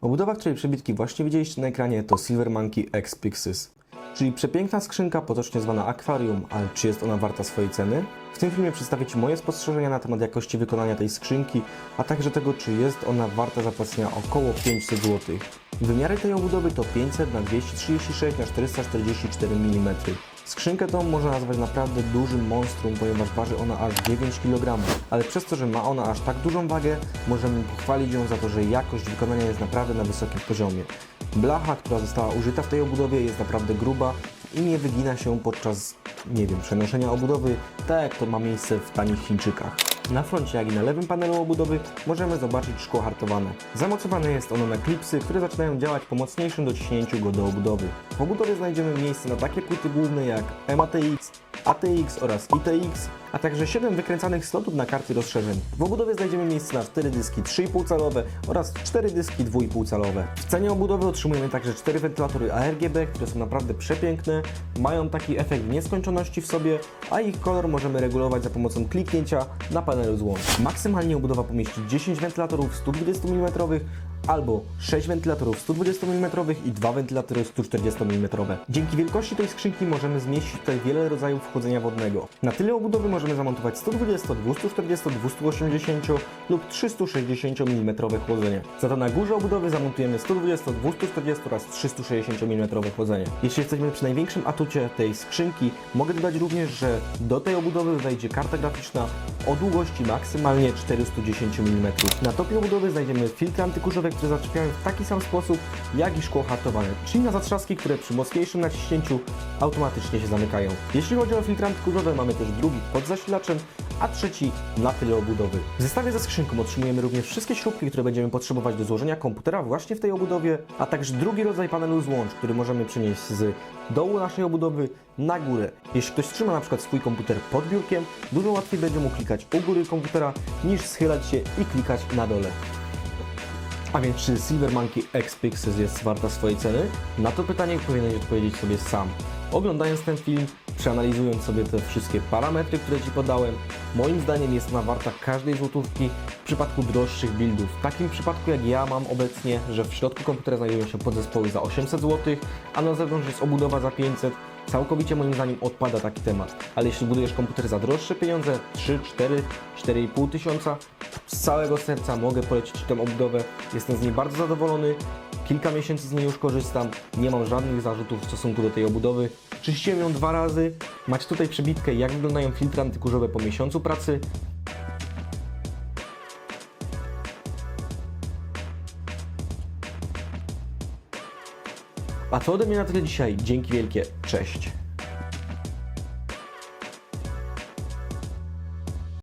Obudowa, której przebitki właśnie widzieliście na ekranie to Silver Monkey X Pixis, czyli przepiękna skrzynka potocznie zwana akwarium, ale czy jest ona warta swojej ceny? W tym filmie przedstawię Ci moje spostrzeżenia na temat jakości wykonania tej skrzynki, a także tego, czy jest ona warta zapłacenia około 500 zł. Wymiary tej obudowy to 500 na 236 na 444 mm. Skrzynkę tą można nazwać naprawdę dużym monstrum, ponieważ waży ona aż 9 kg, ale przez to, że ma ona aż tak dużą wagę, możemy pochwalić ją za to, że jakość wykonania jest naprawdę na wysokim poziomie. Blacha, która została użyta w tej obudowie jest naprawdę gruba i nie wygina się podczas, nie wiem, przenoszenia obudowy, tak jak to ma miejsce w tanich Chińczykach. Na froncie, jak i na lewym panelu obudowy możemy zobaczyć szkło hartowane. Zamocowane jest ono na klipsy, które zaczynają działać po mocniejszym dociśnięciu go do obudowy. W obudowie znajdziemy miejsce na takie płyty główne jak MATX, ATX oraz ITX, a także 7 wykręcanych slotów na karty rozszerzeń. W obudowie znajdziemy miejsce na 4 dyski 3,5 calowe oraz 4 dyski 2,5 calowe. W cenie obudowy otrzymujemy także 4 wentylatory ARGB, które są naprawdę przepiękne, mają taki efekt nieskończoności w sobie, a ich kolor możemy regulować za pomocą kliknięcia na panelu złącz. Maksymalnie obudowa pomieści 10 wentylatorów 120 mm albo 6 wentylatorów 120 mm i 2 wentylatory 140 mm. Dzięki wielkości tej skrzynki możemy zmieścić tutaj wiele rodzajów chłodzenia wodnego. Na tyle obudowy możemy zamontować 120, 240, 280 lub 360 mm chłodzenie. Za to na górze obudowy zamontujemy 120, 240 oraz 360 mm chłodzenie. Jeśli jesteśmy przy największym atucie tej skrzynki, mogę dodać również, że do tej obudowy wejdzie karta graficzna o długości maksymalnie 410 mm. Na topie obudowy znajdziemy filtry antykurzowe, które zaczepiają w taki sam sposób jak i szkło hartowane, czyli na zatrzaski, które przy mocniejszym naciśnięciu automatycznie się zamykają. Jeśli chodzi o filtry antykurzowe, mamy też drugi pod zasilaczem, a trzeci na tyle obudowy. W zestawie ze skrzynką otrzymujemy również wszystkie śrubki, które będziemy potrzebować do złożenia komputera właśnie w tej obudowie, a także drugi rodzaj panelu złącz, który możemy przenieść z dołu naszej obudowy na górę. Jeśli ktoś trzyma na przykład swój komputer pod biurkiem, dużo łatwiej będzie mu klikać u góry komputera niż schylać się i klikać na dole. A więc czy Silver Monkey X Pixels jest warta swojej ceny? Na to pytanie powinieneś odpowiedzieć sobie sam. Oglądając ten film, przeanalizując sobie te wszystkie parametry, które Ci podałem, moim zdaniem jest ona warta każdej złotówki w przypadku droższych buildów. W takim przypadku jak ja mam obecnie, że w środku komputera znajdują się podzespoły za 800 zł, a na zewnątrz jest obudowa za 500, całkowicie moim zdaniem odpada taki temat. Ale jeśli budujesz komputer za droższe pieniądze, 3, 4, 4,5 tysiąca, z całego serca mogę polecić Ci tę obudowę. Jestem z niej bardzo zadowolony. Kilka miesięcy z niej już korzystam. Nie mam żadnych zarzutów w stosunku do tej obudowy. Czyściłem ją dwa razy. Macie tutaj przebitkę, jak wyglądają filtry antykurzowe po miesiącu pracy. A to ode mnie na tyle dzisiaj. Dzięki wielkie. Cześć.